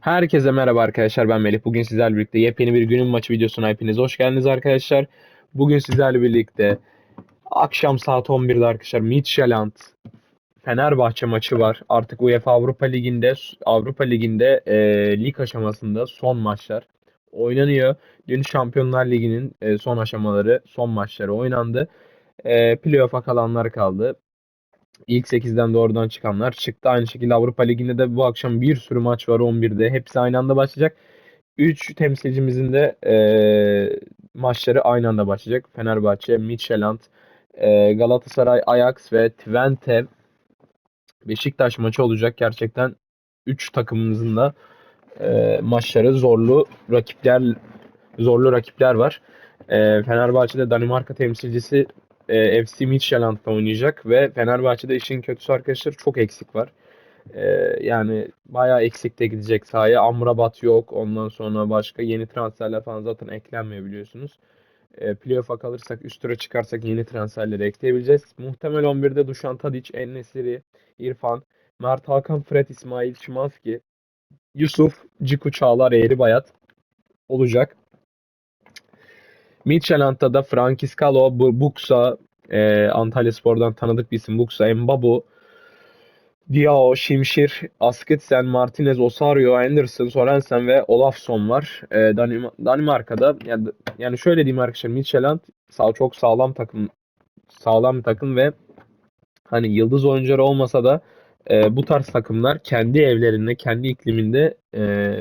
Herkese merhaba arkadaşlar ben Melih. Bugün sizlerle birlikte yepyeni bir günün maçı videosuna hepiniz hoş geldiniz arkadaşlar. Bugün sizlerle birlikte akşam saat 11'de arkadaşlar Midtjylland Fenerbahçe maçı var. Artık UEFA Avrupa Ligi'nde Avrupa Ligi'nde e, lig aşamasında son maçlar oynanıyor. Dün Şampiyonlar Ligi'nin e, son aşamaları, son maçları oynandı. E, playoff'a kalanlar kaldı. İlk 8'den doğrudan çıkanlar çıktı. Aynı şekilde Avrupa Ligi'nde de bu akşam bir sürü maç var 11'de. Hepsi aynı anda başlayacak. 3 temsilcimizin de eee, maçları aynı anda başlayacak. Fenerbahçe, Midtjylland, eee, Galatasaray, Ajax ve Twente Beşiktaş maçı olacak. Gerçekten 3 takımımızın da eee, maçları zorlu rakipler zorlu rakipler var. Eee Fenerbahçe'de Danimarka temsilcisi e, FC Midtjylland'da oynayacak ve Fenerbahçe'de işin kötüsü arkadaşlar çok eksik var. E, yani bayağı eksikte gidecek sahaya. Amrabat yok. Ondan sonra başka yeni transferler falan zaten eklenmiyor biliyorsunuz. E, playoff'a kalırsak üst tura çıkarsak yeni transferleri ekleyebileceğiz. Muhtemel 11'de Dušan Tadić, En-Nesyri, İrfan, Mert Hakan, Fred, İsmail Şimanski, Yusuf, Ciku Çağlar, Eğri Bayat olacak. Midtjylland'da da Frankis Kalo, Bu- Buksa, e, Antalyaspor'dan tanıdık bir isim Buksa, Mbabu, Diao, Şimşir, Askitsen, Martinez, Osario, Anderson, Sorensen ve Olafsson var. E, Danim- Danimarka'da yani, yani şöyle diyeyim arkadaşlar Midtjylland sağ, çok sağlam takım sağlam bir takım ve hani yıldız oyuncuları olmasa da e, bu tarz takımlar kendi evlerinde, kendi ikliminde e,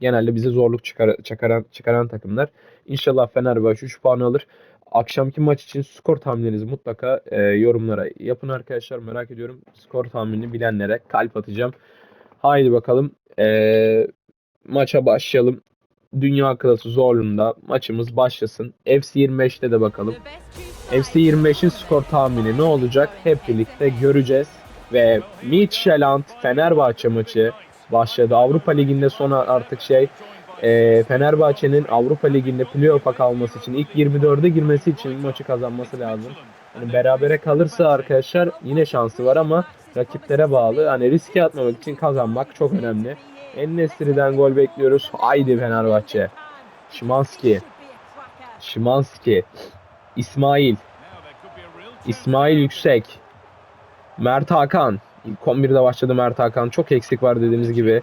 genelde bize zorluk çıkar, çıkaran, çıkaran takımlar. İnşallah Fenerbahçe 3 puan alır. Akşamki maç için skor tahmininizi mutlaka e, yorumlara yapın arkadaşlar. Merak ediyorum. Skor tahminini bilenlere kalp atacağım. Haydi bakalım. E, maça başlayalım. Dünya klası zorluğunda maçımız başlasın. FC 25'te de bakalım. FC 25'in skor tahmini ne olacak? Hep birlikte göreceğiz. Ve Midtjylland Fenerbahçe maçı başladı. Avrupa Ligi'nde sonra artık şey e, Fenerbahçe'nin Avrupa Ligi'nde playoff'a kalması için ilk 24'e girmesi için maçı kazanması lazım. Yani berabere kalırsa arkadaşlar yine şansı var ama rakiplere bağlı. Hani riske atmamak için kazanmak çok önemli. En-Nesyri'den gol bekliyoruz. Haydi Fenerbahçe. Şimanski. Şimanski. İsmail. İsmail Yüksek. Mert Hakan. İlk 11'de başladı Mert Hakan. Çok eksik var dediğimiz gibi.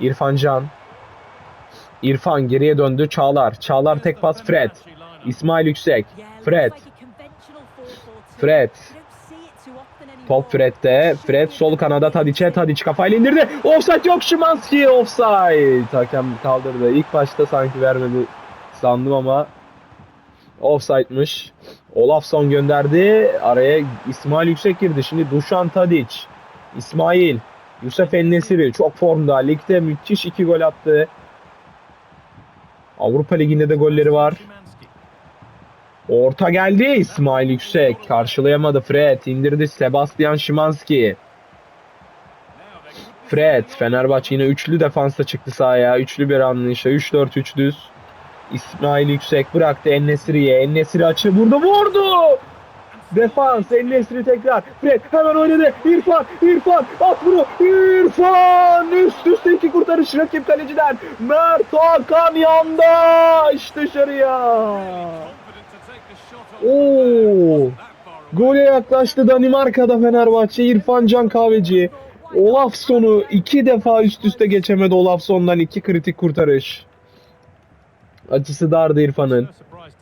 İrfan Can. İrfan geriye döndü. Çağlar. Çağlar tek pas Fred. İsmail Yüksek. Fred. Fred. Top Fred'de. Fred sol kanada Tadiç'e. Tadiç kafayla indirdi. Offside yok Şimanski. Offside. Hakem kaldırdı. İlk başta sanki vermedi sandım ama offside'mış. Olafson gönderdi. Araya İsmail Yüksek girdi. Şimdi Dušan Tadić. İsmail. Yusuf Ennesiri çok formda. Ligde müthiş iki gol attı. Avrupa Ligi'nde de golleri var. Orta geldi. İsmail Yüksek. Karşılayamadı Fred. indirdi Sebastian Szymanski. Fred. Fenerbahçe yine üçlü defansa çıktı sahaya. Üçlü bir anlayışla. 3-4-3 düz. İsmail Yüksek bıraktı Ennesiri'ye. Ennesiri açı burada vurdu. Defans Ennesiri tekrar. Fred hemen oynadı. İrfan, İrfan at bunu. İrfan üst üste iki kurtarış rakip kaleciden. Mert Hakan yandaş dışarıya. Oo. Gole yaklaştı Danimarka'da Fenerbahçe. İrfan Can Kahveci. Olafson'u iki defa üst üste geçemedi Olafson'dan iki kritik kurtarış. Açısı dardı İrfan'ın.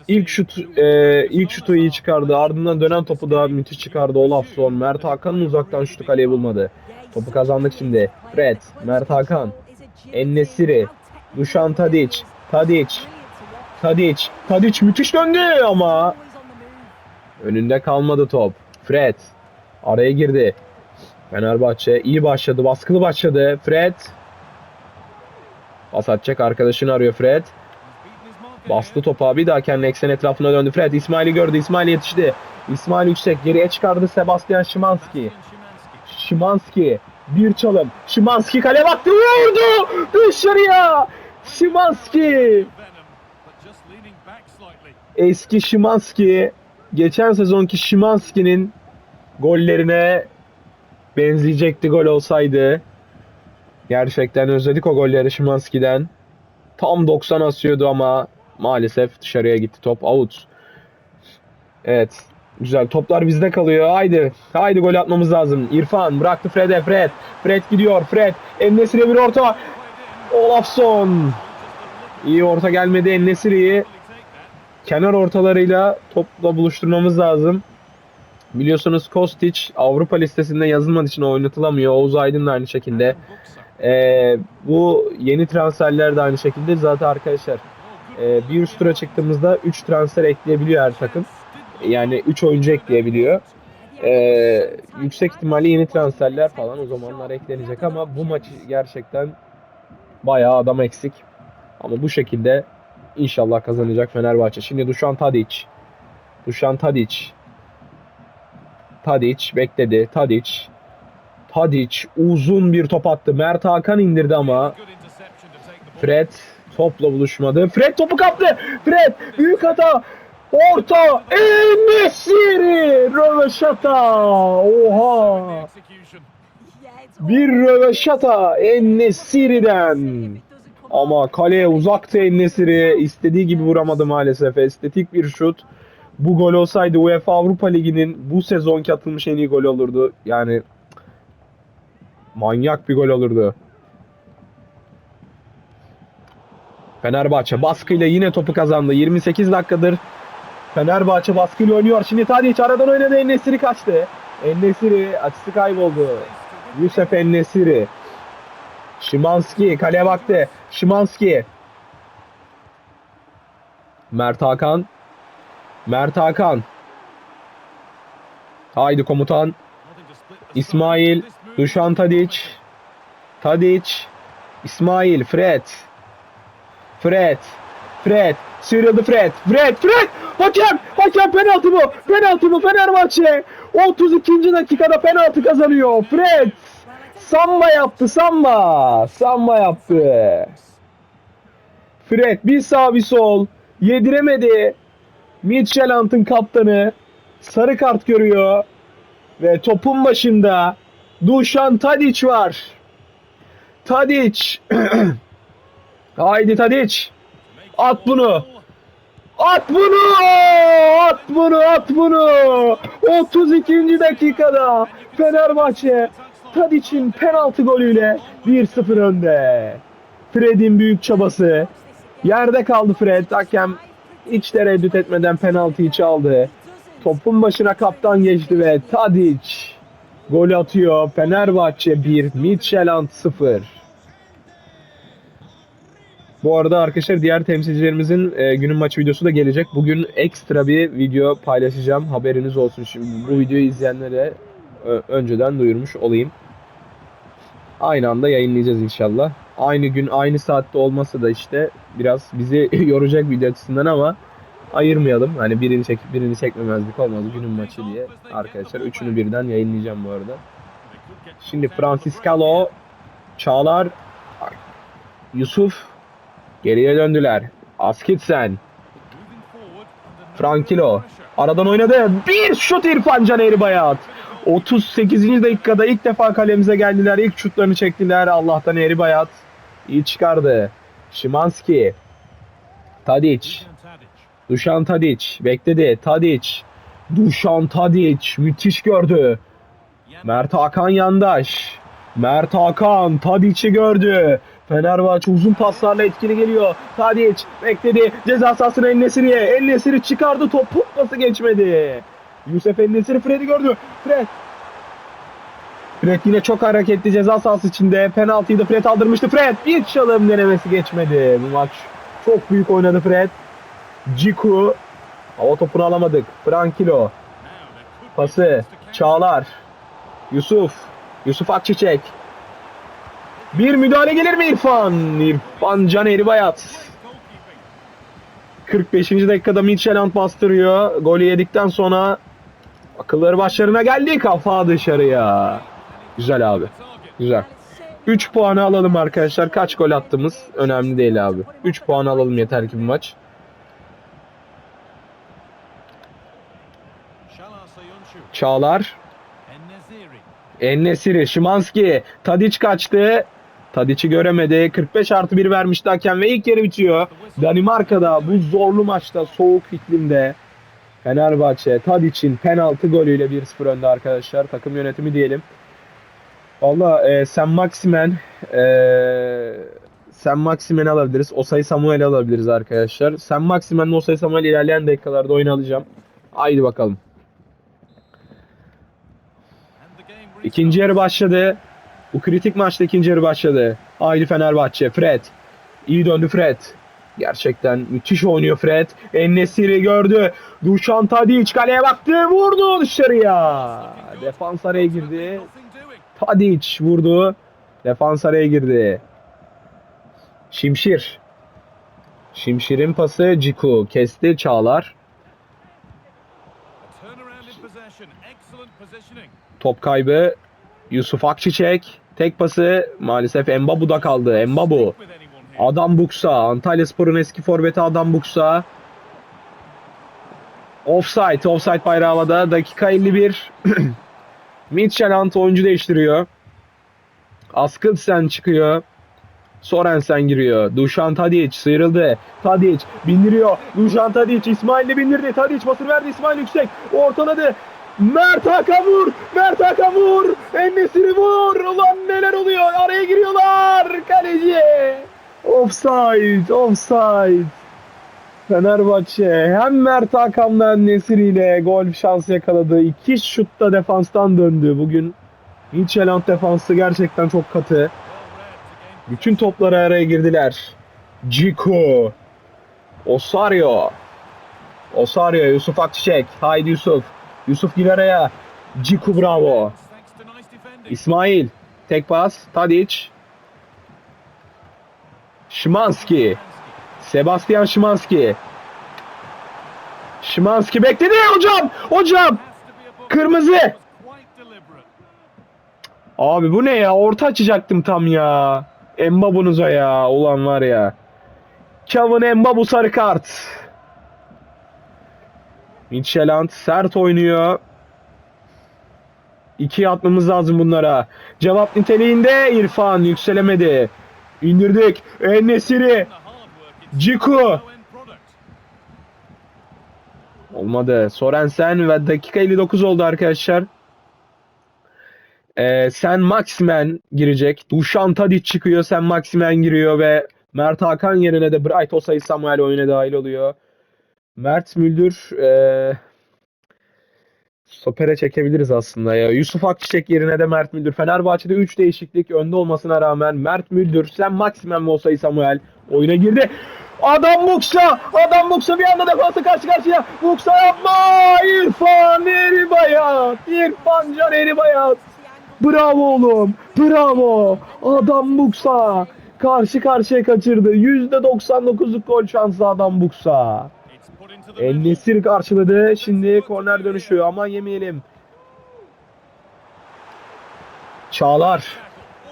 İlk şut e, ilk şutu iyi çıkardı. Ardından dönen topu da müthiş çıkardı Olafson. Mert Hakan'ın uzaktan şutu kaleye bulmadı. Topu kazandık şimdi. Fred, Mert Hakan, En-Nesyri, Dušan Tadić, Tadić, Tadić, Tadić müthiş döndü ama önünde kalmadı top. Fred araya girdi. Fenerbahçe iyi başladı, baskılı başladı. Fred pas atacak arkadaşını arıyor Fred. Bastı topa bir daha kendi eksen etrafına döndü. Fred İsmail'i gördü. İsmail yetişti. İsmail yüksek geriye çıkardı Sebastian Szymanski. Szymanski bir çalım. Szymanski kale baktı vurdu dışarıya. Szymanski eski Szymanski geçen sezonki Şimanski'nin gollerine benzeyecekti gol olsaydı. Gerçekten özledik o golleri Şimanski'den. Tam 90 asıyordu ama maalesef dışarıya gitti top. Out. Evet. Güzel. Toplar bizde kalıyor. Haydi. Haydi gol atmamız lazım. İrfan bıraktı Fred'e. Fred. Fred gidiyor. Fred. Ennesir'e bir orta. Olafson. İyi orta gelmedi Ennesir'i. Kenar ortalarıyla topla buluşturmamız lazım. Biliyorsunuz Kostic Avrupa listesinde yazılmadığı için oynatılamıyor. Oğuz Aydın da aynı şekilde. Ee, bu yeni transferler de aynı şekilde. Zaten arkadaşlar e, bir üst tura çıktığımızda 3 transfer ekleyebiliyor her takım. Yani 3 oyuncu ekleyebiliyor. Ee, yüksek ihtimalle yeni transferler falan o zamanlar eklenecek ama bu maçı gerçekten bayağı adam eksik. Ama bu şekilde inşallah kazanacak Fenerbahçe. Şimdi Dušan Tadic. Dušan Tadic. Tadic bekledi. Tadic. Tadic uzun bir top attı. Mert Hakan indirdi ama Fred topla buluşmadı. Fred topu kaptı. Fred büyük hata. Orta. Enesiri. Röveşata. Oha. Bir röveşata Enesiri'den. Ama kaleye uzaktı Enesiri. İstediği gibi vuramadı maalesef. Estetik bir şut. Bu gol olsaydı UEFA Avrupa Ligi'nin bu sezonki atılmış en iyi gol olurdu. Yani manyak bir gol olurdu. Fenerbahçe baskıyla yine topu kazandı. 28 dakikadır Fenerbahçe baskıyla oynuyor. Şimdi Tadic aradan oynadı. Ennesiri kaçtı. Ennesiri açısı kayboldu. Yusuf Ennesiri. Şimanski kaleye baktı. Şimanski. Mert Hakan. Mert Hakan. Haydi komutan. İsmail. Dušan Tadic. Tadic. İsmail. Fred. Fred. Fred. Sıyrıldı Fred. Fred. Fred. Hakem. Hakem penaltı bu. Penaltı bu Fenerbahçe. 32. dakikada penaltı kazanıyor. Fred. Samba yaptı. Samba. Samba yaptı. Fred bir sağ bir sol. Yediremedi. Midtjylland'ın kaptanı sarı kart görüyor. Ve topun başında Dušan Tadic var. Tadic. Haydi Tadic. At bunu. At bunu! At bunu! At bunu! 32. dakikada Fenerbahçe Tadic'in penaltı golüyle 1-0 önde. Fred'in büyük çabası. Yerde kaldı Fred. Hakem hiç tereddüt etmeden penaltıyı çaldı. Topun başına kaptan geçti ve Tadic gol atıyor. Fenerbahçe 1, Midtjylland 0. Bu arada arkadaşlar diğer temsilcilerimizin e, günün maç videosu da gelecek. Bugün ekstra bir video paylaşacağım. Haberiniz olsun. Şimdi bu videoyu izleyenlere ö- önceden duyurmuş olayım. Aynı anda yayınlayacağız inşallah. Aynı gün aynı saatte olmasa da işte biraz bizi yoracak video açısından ama ayırmayalım. Hani birini çekip birini çekmemezlik olmaz günün maçı diye. Arkadaşlar üçünü birden yayınlayacağım bu arada. Şimdi Franciscalo, Çağlar, Yusuf geriye döndüler. Askitsen, Frankilo aradan oynadı. Bir şut İrfan Caner Bayat. 38. dakikada ilk defa kalemize geldiler. İlk şutlarını çektiler. Allah'tan Eri Bayat iyi çıkardı. Şimanski, Tadic, Dušan Tadic bekledi. Tadic, Dušan Tadic müthiş gördü. Mert Hakan yandaş. Mert Hakan Tadic'i gördü. Fenerbahçe uzun paslarla etkili geliyor. Tadic bekledi. Ceza sahasına Ennesiri'ye. Ennesiri çıkardı. Top pası geçmedi. Yusuf Ennesiri Fred'i gördü. Fred. Fred yine çok hareketli ceza sahası içinde. Penaltıyı da Fred aldırmıştı. Fred bir çalım denemesi geçmedi. Bu maç çok büyük oynadı Fred. Ciku. Hava topunu alamadık. Frankilo. Pası. Çağlar. Yusuf. Yusuf Akçiçek. Bir müdahale gelir mi İrfan? İrfan Caner Bayat. 45. dakikada Midtjylland bastırıyor. Golü yedikten sonra akılları başlarına geldi. Kafa dışarıya. Güzel abi. Güzel. 3 puanı alalım arkadaşlar. Kaç gol attığımız önemli değil abi. 3 puan alalım yeter ki bu maç. Çağlar. Ennesiri, Şimanski, Tadiç kaçtı. Tadiç'i göremedi. 45 artı 1 vermişti hakem ve ilk yarı bitiyor. Danimarka'da bu zorlu maçta soğuk iklimde Fenerbahçe Tadiç'in penaltı golüyle 1-0 önde arkadaşlar. Takım yönetimi diyelim. Valla e, Sen Maximen e, Sen Maximen'i alabiliriz. Osay Samuel'i alabiliriz arkadaşlar. Sen Maximen'le Osay Samuel ilerleyen dakikalarda oyun alacağım. Haydi bakalım. İkinci yarı başladı. Bu kritik maçta ikinci yarı başladı. Haydi Fenerbahçe. Fred. İyi döndü Fred. Gerçekten müthiş oynuyor Fred. Ennesiri gördü. Dušan Tadić kaleye baktı. Vurdu dışarıya. Defans araya girdi. Tadić vurdu. Defans araya girdi. Şimşir. Şimşir'in pası Ciku. Kesti Çağlar. Top kaybı Yusuf Akçiçek. Tek pası maalesef Embabu'da kaldı. Embabu. Adam Buksa. Antalya Spor'un eski forveti Adam Buksa. Offside. Offside bayrağı havada. Dakika 51. Midtjylland oyuncu değiştiriyor. Askılsen çıkıyor. Sorensen giriyor. Dušan Tadić sıyrıldı. Tadić bindiriyor. Dušan Tadić İsmail'le bindirdi. Tadić basın verdi. İsmail yüksek. Ortaladı. Mert Hakan vur. Mert Hakan vur. Ennesiri vur. Ulan neler oluyor. Araya giriyorlar. Kaleci. Offside. Offside. Fenerbahçe hem Mert Hakan'la Nesiri ile gol şansı yakaladı. İki şutta defanstan döndü. Bugün Midtjylland defansı gerçekten çok katı. Bütün topları araya girdiler. Ciku. Osario. Osario. Yusuf Akçiçek. Haydi Yusuf. Yusuf gir araya. Ciku bravo. İsmail. Tek pas. Tadic. Şimanski. Sebastian Şimanski. Şimanski bekledi hocam. Hocam. Kırmızı. Abi bu ne ya? Orta açacaktım tam ya. Embabu'nuza ya. Ulan var ya. Kevin Embabu sarı kart. Midtjylland sert oynuyor. İki atmamız lazım bunlara. Cevap niteliğinde İrfan yükselemedi. İndirdik. Ennesiri. Ciku. Olmadı. Sorensen ve dakika 59 oldu arkadaşlar. Ee, Sen Maximen girecek. Dušan Tadić çıkıyor. Sen Maximen giriyor ve Mert Hakan yerine de Bright Osay Samuel oyuna dahil oluyor. Mert Müldür ee, stopere çekebiliriz aslında ya. Yusuf Akçiçek yerine de Mert Müldür. Fenerbahçe'de 3 değişiklik önde olmasına rağmen Mert Müldür, Sen Maximen ve Osay Samuel oyuna girdi. Adam Buksa! Adam Buksa bir anda defansa karşı karşıya. Buksa yapma! İrfan Eribayat! İrfan Can Eribayat! Bravo oğlum! Bravo! Adam Buksa! Karşı karşıya kaçırdı. %99'luk gol şansı Adam Buksa. Ennesir karşıladı. Şimdi korner dönüşüyor. Aman yemeyelim. Çağlar.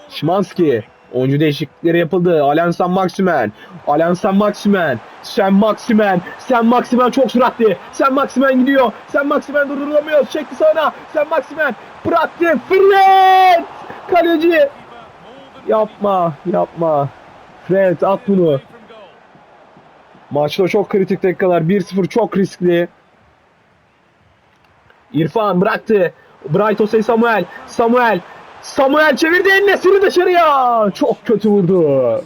Şimanski. Oyuncu değişiklikleri yapıldı. Alensan Maximen. Alensan Maximen. Sen Maximen. Sen Maximen çok süratli. Sen Maximen gidiyor. Sen Maximen durdurulamıyor. Çekti sana. Sen Maximen. Bıraktı. Fred. Kaleci. Yapma. Yapma. Fred at bunu. Maçta çok kritik dakikalar. 1-0 çok riskli. İrfan bıraktı. Bright Osay Samuel. Samuel. Samuel çevirdi Ennesiri dışarıya. Çok kötü vurdu.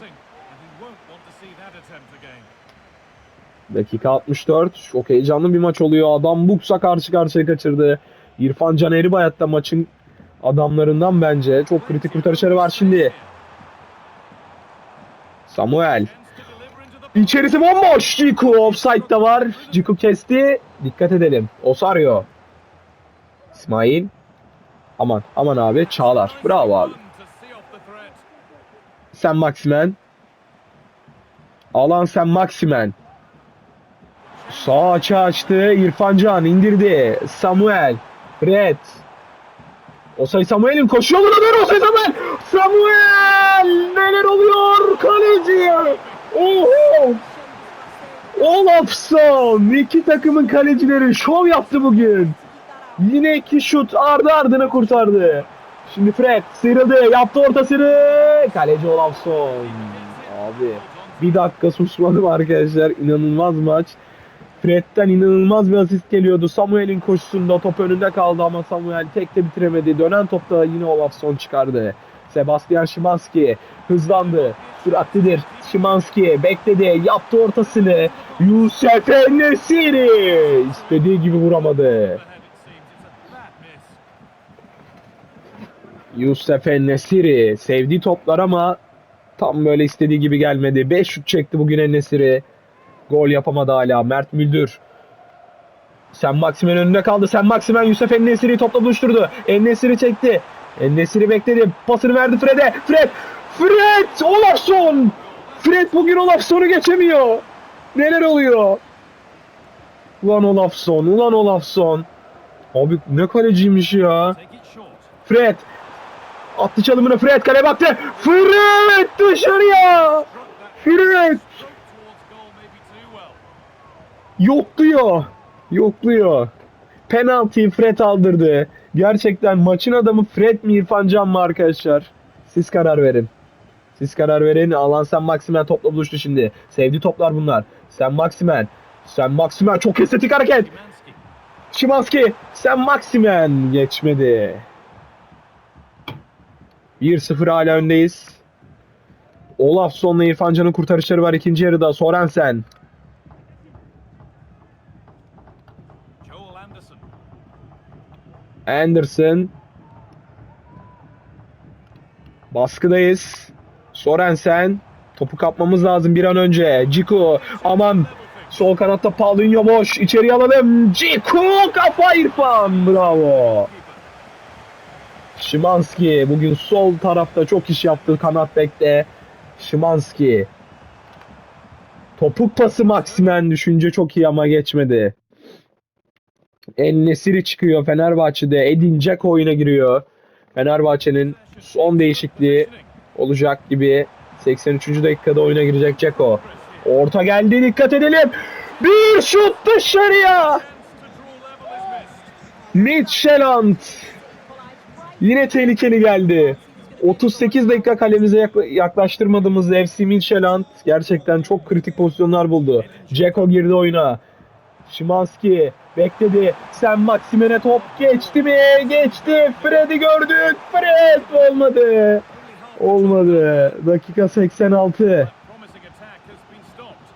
Dakika 64. Çok heyecanlı bir maç oluyor. Adam Buksa karşı karşıya kaçırdı. İrfan Can Eribayat da maçın adamlarından bence. Çok kritik kurtarışları var şimdi. Samuel. İçerisi bomboş. Ciku offside da var. Ciku kesti. Dikkat edelim. Osario. İsmail. Aman aman abi Çağlar. Bravo abi. Sen Maximen. Alan Sen Maximen. Sağ açı açtı. İrfan Can indirdi. Samuel. Red. Osay Samuel'in koşuyor Osay Samuel. Samuel! Neler oluyor? Kaleci! Oho! Olafson! İki takımın kalecileri şov yaptı bugün. Yine iki şut ardı ardına kurtardı. Şimdi Fred sıyrıldı. Yaptı ortasını. Kaleci Olafson. Abi bir dakika susmadım arkadaşlar. İnanılmaz maç. Fred'den inanılmaz bir asist geliyordu. Samuel'in koşusunda top önünde kaldı ama Samuel tek de bitiremedi. Dönen topta yine Olafson çıkardı. Sebastian Szymanski hızlandı. Süratlidir. Szymanski bekledi. Yaptı ortasını. Yusuf Nesiri istediği gibi vuramadı. Yusuf Nesiri sevdiği toplar ama tam böyle istediği gibi gelmedi. 5 şut çekti bugün Nesiri. Gol yapamadı hala. Mert Müldür. Sen Maksimen önünde kaldı. Sen Maksimen Yusuf Ennesiri'yi topla buluşturdu. Ennesiri çekti. Ennesiri bekledi. Pasını verdi Fred'e. Fred! Fred! Olafson! Fred bugün Olafson'u geçemiyor. Neler oluyor? Ulan Olafson, ulan Olafson. Abi ne kaleciymiş ya. Fred. Attı çalımını Fred kale baktı. Fred dışarıya. Fred. Yokluyor. Yokluyor. Penaltıyı Fred aldırdı. Gerçekten maçın adamı Fred mi İrfan Can mı arkadaşlar? Siz karar verin. Siz karar verin. Alan Sen Maximen topla buluştu şimdi. Sevdiği toplar bunlar. Sen Maximen. Sen Maximen çok estetik hareket. Şimanski. Sen Maximen geçmedi. 1-0 hala öndeyiz. Olafson'la İrfan Can'ın kurtarışları var ikinci yarıda. Sorensen. Joel Anderson. Anderson. Baskıdayız. Sorensen. Topu kapmamız lazım bir an önce. Ciku. Aman. Sol kanatta Paulinho boş. İçeriye alalım. Ciku kafa İrfan. Bravo. Şimanski bugün sol tarafta çok iş yaptı kanat bekte. Şimanski. Topuk pası Maximen düşünce çok iyi ama geçmedi. En Nesiri çıkıyor Fenerbahçe'de. Edin Dzeko oyuna giriyor. Fenerbahçe'nin son değişikliği olacak gibi. 83. dakikada oyuna girecek Dzeko. Orta geldi dikkat edelim. Bir şut dışarıya. Midtjylland. Yine tehlikeli geldi. 38 dakika kalemize yakla- yaklaştırmadığımız FC Midtjylland gerçekten çok kritik pozisyonlar buldu. Dzeko girdi oyuna. Şimanski bekledi. Sen Maksimen'e top geçti mi? Geçti. Fred'i gördük. Fred olmadı. Olmadı. Dakika 86. Promising attack has been stopped.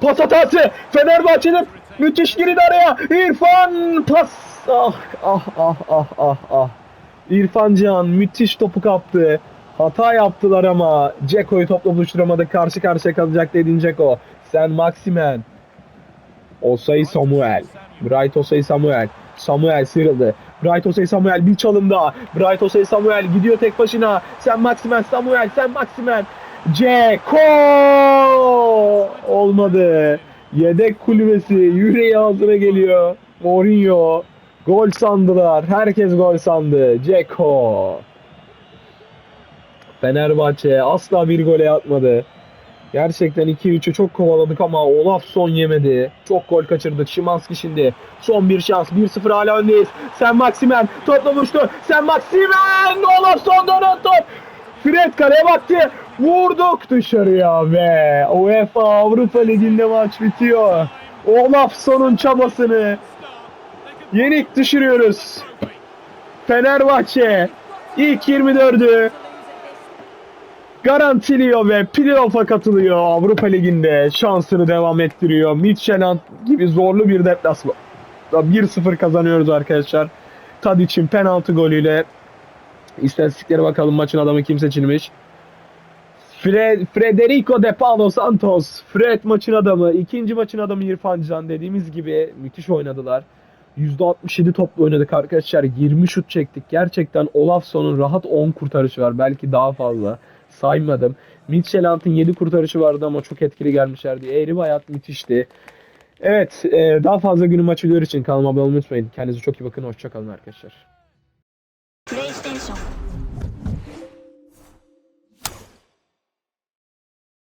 Pas hatası. Fenerbahçe'nin müthiş girdi araya. İrfan pas. Ah ah ah ah ah ah. İrfan Can müthiş topu kaptı. Hata yaptılar ama Ceko'yu topla buluşturamadı. Karşı karşıya kalacak dedin Ceko. Sen Maximen. Osay Samuel. Bright Osay Samuel. Samuel sıyrıldı. Bright Osay Samuel bir çalım daha. Bright Osay Samuel gidiyor tek başına. Sen Maximen Samuel. Sen Maximen. Ceko olmadı. Yedek kulübesi yüreği ağzına geliyor. Mourinho gol sandılar. Herkes gol sandı. Ceko. Fenerbahçe asla bir gole atmadı. Gerçekten 2-3'ü çok kovaladık ama Olafson yemedi. Çok gol kaçırdık. Şimanski şimdi. Son bir şans. 1-0 hala öndeyiz. Sen Maximen topla buluştu. Sen Maximen! Olafson dönen top. Fred kaleye baktı. Vurduk dışarıya ve UEFA Avrupa Ligi'nde maç bitiyor. Olafson'un çabasını yenik düşürüyoruz. Fenerbahçe ilk 24'ü garantiliyor ve playoff'a katılıyor Avrupa Ligi'nde şansını devam ettiriyor. Midtjylland gibi zorlu bir deplasman. 1-0 kazanıyoruz arkadaşlar. Tadic'in penaltı golüyle istatistiklere bakalım maçın adamı kim seçilmiş. Fre- Frederico De Paulo Santos. Fred maçın adamı. ikinci maçın adamı İrfan Can. Dediğimiz gibi müthiş oynadılar. %67 topla oynadık arkadaşlar. 20 şut çektik. Gerçekten Olafson'un rahat 10 kurtarışı var. Belki daha fazla. Saymadım. Midtjylland'ın 7 kurtarışı vardı ama çok etkili gelmişlerdi. Eğri hayat müthişti. Evet, e, daha fazla günün maçı videoları için kanalıma abone olmayı unutmayın. Kendinize çok iyi bakın. Hoşçakalın arkadaşlar.